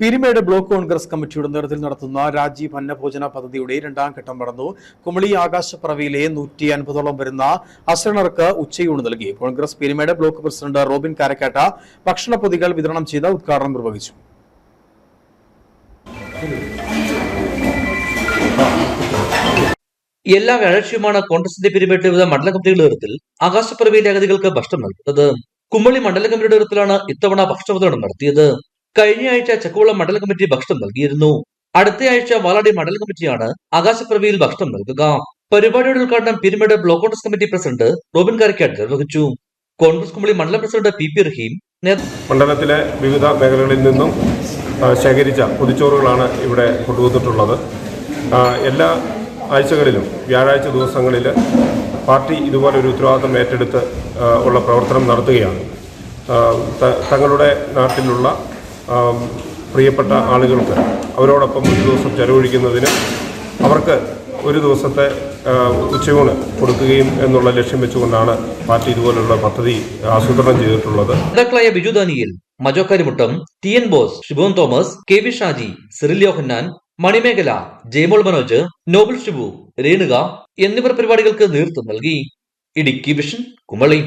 Peermade block Congress കമ്മിറ്റിയുടെ നേതൃത്വത്തിൽ നടത്തുന്ന രാജീവ് അന്നഭോജന പദ്ധതിയുടെ രണ്ടാം ഘട്ടം നടന്നു. കുമളി ആകാശപ്പറവിയിലെ നൂറ്റി അൻപതോളം വരുന്ന അശരണർക്ക് ഉച്ചയൂണ് നൽകി. Congress Peermade block president Robin Karakkatt ഭക്ഷണപ്പൊതികൾ വിതരണം ചെയ്ത് ഉദ്ഘാടനം നിർവഹിച്ചു. എല്ലാ വ്യാഴാഴ്ചയുമാണ് കോൺഗ്രസിന്റെ പിരിമേട്ട് വിവിധ മണ്ഡല കമ്മിറ്റികളുടെ നേതൃത്വത്തിൽ ആകാശപ്പറവിയിലെ അഗതികൾക്ക് ഭക്ഷണം നൽകുന്നത് കുമ്മളി മണ്ഡല കമ്മിറ്റിയുടെ നേതൃത്വത്തിലാണ് ഇത്തവണ ഭക്ഷണ വിതരണം നടത്തിയത്. കഴിഞ്ഞ ആഴ്ച ചക്കുവളം മണ്ഡല കമ്മിറ്റി ഭക്ഷണം നൽകിയിരുന്നു. അടുത്ത ആഴ്ച വാലാടി മണ്ഡല കമ്മിറ്റിയാണ് ആകാശപ്രവിയിൽ ഭക്ഷണം നൽകുക. പരിപാടിയുടെ ഉദ്ഘാടനം Peermade block Congress committee president Robin Karakkad നിർവഹിച്ചു. കോൺഗ്രസ് കുമ്പളി മണ്ഡലം പ്രസിഡന്റ് പി പി റഹീം മണ്ഡലത്തിലെ വിവിധ മേഖലകളിൽ നിന്നും ശേഖരിച്ച പൊതിച്ചോറുകളാണ് ഇവിടെ കൊണ്ടുവന്നിട്ടുള്ളത്. എല്ലാ ആഴ്ചകളിലും വ്യാഴാഴ്ച ദിവസങ്ങളിൽ പാർട്ടി ഇതുപോലെ ഒരു ഉത്തരവാദിത്തം ഏറ്റെടുത്ത് ഉള്ള പ്രവർത്തനം നടത്തുകയാണ്. തങ്ങളുടെ നാട്ടിലുള്ള പ്രിയപ്പെട്ട ആളുകൾക്ക് അവരോടൊപ്പം ഒരു ദിവസം ചെലവഴിക്കുന്നതിന് അവർക്ക് ഒരു ദിവസത്തെ ഉച്ചയൂണ് കൊടുക്കുകയും എന്നുള്ള ലക്ഷ്യം വെച്ചുകൊണ്ടാണ് പാർട്ടി ഇതുപോലുള്ള പദ്ധതി ആസൂത്രണം ചെയ്തിട്ടുള്ളത്. നേതാക്കളായ Biju Daniel Majo Karimuttam T N Bose Shibon Thomas K V Shaji Cyril Yohannan Manimekhala Jayamol Manoj Noble Shibu Renuka എന്നിവർ പരിപാടികൾക്ക് നേതൃത്വം നൽകി. ഇടുക്കി വിഷൻ കുമളി.